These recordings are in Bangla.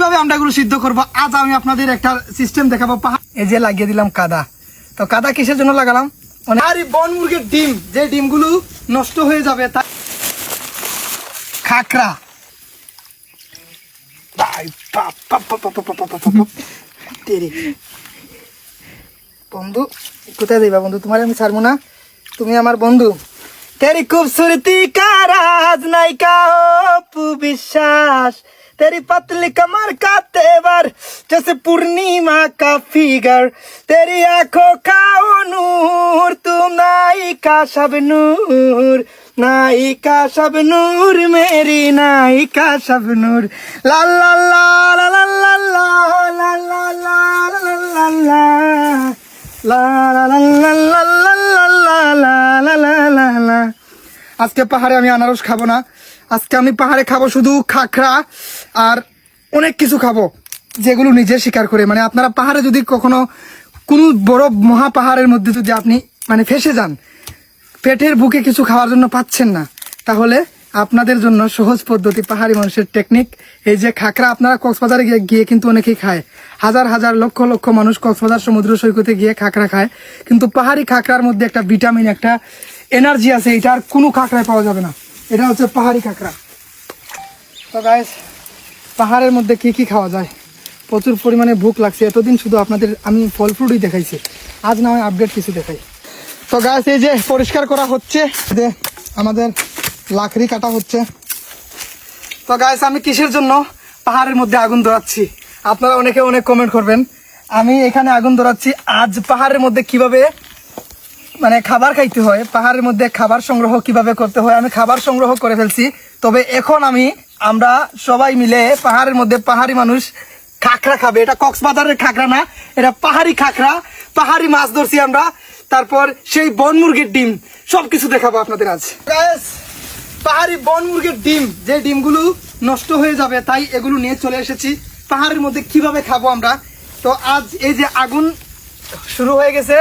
কীভাবে আমটাগুলো সিদ্ধ করব? আজ আমি আপনাদের একটা সিস্টেম দেখাবো। এই যে লাগিয়ে দিলাম কাদা। তো কাদা কিসের জন্য লাগালাম? আর বন মুরগির ডিম। যে ডিমগুলো নষ্ট হয়ে যাবে, তা খাকরা বন্ধু, কোথায় দেবা বন্ধু? তোমার আমি ছাড়বো না। তুমি আমার বন্ধু। তেরি খুব সুরতি কারাজ নাইকা অপু বিশ্বাস। तेरी पतली कमर का तेवर जैसे पूर्णिमा का फिगर तेरी आंखों का ओ नूर तू नायिका सब नूर नायिका सब नूर मेरी नायिका सब नूर ला ला ला ला ला ला ला ला ला ला ला ला ला ला ला ला ला আজকে পাহাড়ে আমি আনারস খাব না। আজকে আমি পাহাড়ে খাব শুধু খাখরা আর অনেক কিছু খাব, যেগুলো নিজে শিকার করে। মানে আপনারা পাহাড়ে যদি কখনো কোনো বড় মহা পাহাড়ের মধ্যে যদি আপনি মানে ফেসে যান, পেটের বুকে কিছু খাওয়ার জন্য পাচ্ছেন না, তাহলে আপনাদের জন্য সহজ পদ্ধতি পাহাড়ি মানুষের টেকনিক এই যে খাকরা আপনারা কক্সবাজারে গিয়ে গিয়ে কিন্তু অনেকেই খায়। হাজার হাজার, লক্ষ লক্ষ মানুষ কক্সবাজার সমুদ্র সৈকতে গিয়ে খাকরা খায়। কিন্তু পাহাড়ি খাকরার মধ্যে একটা ভিটামিন একটা এনার্জি আছে এটা আর কোনো কাঁকড়ায় পাওয়া যাবে না। এটা হচ্ছে পাহাড়ি কাঁকড়া। তো গাইস পাহাড়ের মধ্যে কি কি খাওয়া যায়? প্রচুর পরিমাণে ভুক লাগছে। এতদিন শুধু আপনাদের, আমি ফল ফ্রুটই দেখাইছি। আজ না হয় আপডেট কিছু দেখাই। তো গাছ এই যে পরিষ্কার করা হচ্ছে, যে আমাদের লাকড়ি কাটা হচ্ছে। তো গাছ আমি কিসের জন্য পাহাড়ের মধ্যে আগুন ধরাচ্ছি? আপনারা অনেকে অনেক কমেন্ট করবেন। আমি এখানে আগুন ধরাচ্ছি। আজ পাহাড়ের মধ্যে কীভাবে মানে খাবার খাইতে হয়, পাহাড়ের মধ্যে খাবার সংগ্রহ কীভাবে করতে হয়, আমি খাবার সংগ্রহ করে ফেলছি। তবে এখন আমি, আমরা সবাই মিলে পাহাড়ের মধ্যে পাহাড়ি মানুষ খাকরা খাবে। এটা কক্সবাজারের খাকরা না, এটা পাহাড়ি খাকরা পাহাড়ি মাছ ধরছি আমরা। তারপর সেই বন মুরগির ডিম, সবকিছু দেখাবো আপনাদের আজ। পাহাড়ি বন মুরগির ডিম, যে ডিমগুলো নষ্ট হয়ে যাবে, তাই এগুলো নিয়ে চলে এসেছি। পাহাড়ের মধ্যে কীভাবে খাব আমরা? তো আজ এই যে আগুন শুরু হয়ে গেছে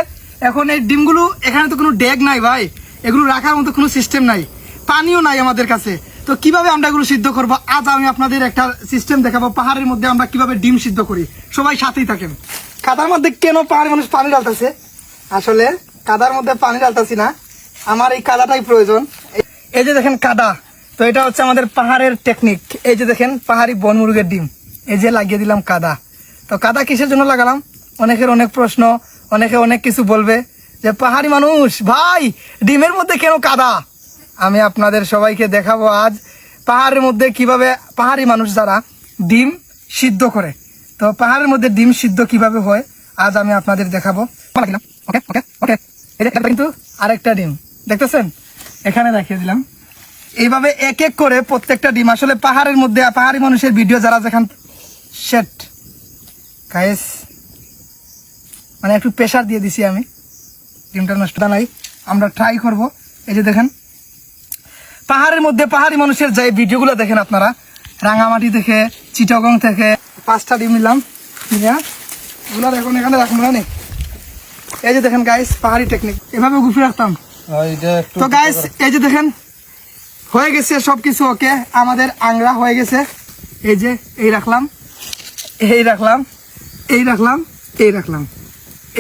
এখন এই ডিমগুলো, এখানে তো কোনো ডেগ নাই ভাই। এগুলো রাখার মতো কোনো সিস্টেম নাই। পানিও নাই আমাদের কাছে। তো কীভাবে আমরা এগুলো সিদ্ধ করব? আজ আমি আপনাদের একটা সিস্টেম দেখাবো, পাহাড়ের মধ্যে আমরা কীভাবে ডিম সিদ্ধ করি। সবাই সাথেই থাকেন। কাদার মধ্যে কেন পাহাড়ি মানুষ পানি ডালতেছে আসলে কাদার মধ্যে পানি ডালতাছি না। আমার এই কাদাটাই প্রয়োজন। এই যে দেখেন কাদা, তো এটা হচ্ছে আমাদের পাহাড়ের টেকনিক এই যে দেখেন পাহাড়ি বন মুরগের ডিম। এই যে লাগিয়ে দিলাম কাদা। তো কাদা কিসের জন্য লাগালাম? অনেকের অনেক প্রশ্ন। অনেকে অনেক কিছু বলবে যে পাহাড়ি মানুষ, ভাই, ডিমের মধ্যে কেন কাদা? আমি আপনাদের সবাইকে দেখাবো আজ পাহাড়ের মধ্যে কীভাবে পাহাড়ি মানুষ যারা ডিম সিদ্ধ করে। তো পাহাড়ের মধ্যে ডিম সিদ্ধ কীভাবে হয়, আজ আমি আপনাদের দেখাবো। এটা কিন্তু আরেকটা ডিম। দেখতেছেন? এখানে দেখিয়ে দিলাম। এইভাবে এক এক করে প্রত্যেকটা ডিম। আসলে পাহাড়ের মধ্যে, পাহাড়ি মানুষের ভিডিও যারা যেখান সেট গাইস মানে একটু প্রেশার দিয়ে দিছি আমি। ডিমটা নষ্ট নাই আমরা ট্রাই করব। এই যে দেখেন পাহাড়ের মধ্যে পাহাড়ি মানুষের যে ভিডিওগুলো দেখেন আপনারা রাঙামাটি থেকে চিটাগং থেকে পাঁচটা ডিম নিলাম নিয়ে এগুলো এখন এখানে রাখব না এই যে দেখেন গাইস পাহাড়ি টেকনিক এভাবে গুফে রাখতাম। তো গাইস এই যে দেখেন হয়ে গেছে সবকিছু ওকে আমাদের আংরা হয়ে গেছে। এই যে এই রাখলাম এই রাখলাম এই রাখলাম এই রাখলাম।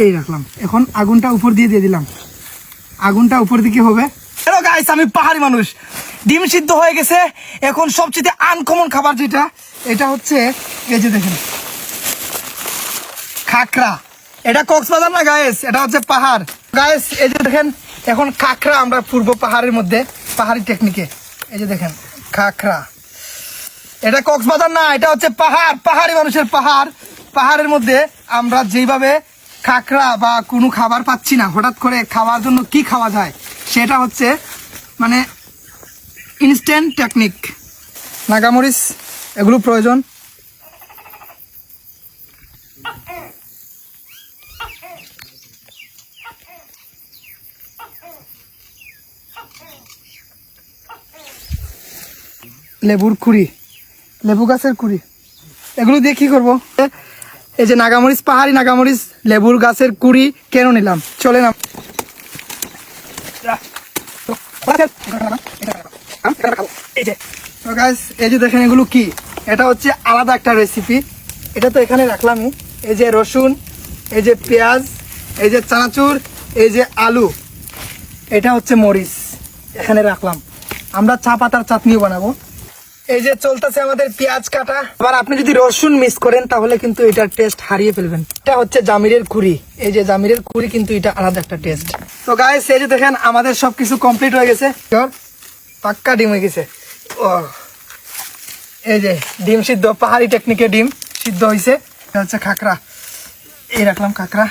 এই রাখলাম। এখন আগুনটা উপর দিয়ে দিয়ে দিলাম। আগুনটা উপর দিকে হবে? আমি পাহাড়ি মানুষ। ডিম সিদ্ধ হয়ে গেছে। এখন সবচেয়ে আনকমন খাবার যেটা, এটা হচ্ছে এই যে দেখেন খাকরা এটা কক্সবাজার না গায়েস এটা হচ্ছে পাহাড়। গায়েস এই যে দেখেন, এখন খাকরা আমরা পূর্ব পাহাড়ের মধ্যে, পাহাড়ি টেকনিকে এই যে দেখেন খাকরা এটা কক্সবাজার না, এটা হচ্ছে পাহাড়। পাহাড়ি মানুষের পাহাড়। পাহাড়ের মধ্যে আমরা যেভাবে খাকরা বা কোনো খাবার পাচ্ছি না। হঠাৎ করে খাওয়ার জন্য কি খাওয়া যায়? সেটা হচ্ছে মানে ইনস্ট্যান্ট টেকনিক নাগামরিচ, এগুলো প্রয়োজন। লেবুর কুড়ি। লেবু গাছের কুড়ি। এগুলো দিয়ে কি করব? এই যে নাগামরিচ পাহাড়ি, নাগামরিচ লেবুর গাছের কুড়ি কেন নিলাম? চলে না এই যে দেখেন এগুলো কি? এটা হচ্ছে আলাদা একটা রেসিপি এটা তো এখানে রাখলামই। এই যে রসুন, এই যে পেঁয়াজ, এই যে চানাচুর, এই যে আলু। এটা হচ্ছে মরিচ। এখানে রাখলাম। আমরা চা পাতার চাটনিও বানাবো। এই যে চলতেছে আমাদের পেঁয়াজ কাটা। আবার আপনি যদি রসুন মিস করেন, তাহলে কিন্তু এটার টেস্ট হারিয়ে ফেলবেন। এটা হচ্ছে জামিরের কুড়ি। এই যে জামিরের কুড়ি কিন্তু এটা আলাদা একটা টেস্ট তো গাইস এই যে দেখেন, আমাদের সবকিছু কমপ্লিট হয়ে গেছে? পাক্কা ডিম হয়ে গেছে। ও। এই যে ডিম সিদ্ধ, পাহাড়ি টেকনিকে ডিম সিদ্ধ হয়েছে এটা হচ্ছে খাকরা। এই রাখলাম খাকরা।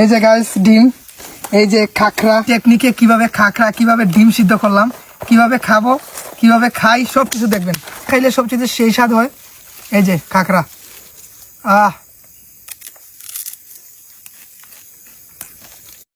এই যে গাইস ডিম। এই যে খাকরা। টেকনিকে কীভাবে খাকরা, কীভাবে ডিম সিদ্ধ করলাম, কীভাবে খাব কীভাবে খাই সব কিছু দেখবেন। খাইলে সবচেয়ে সেই স্বাদ হয় এই যে কাঁকড়া। আহ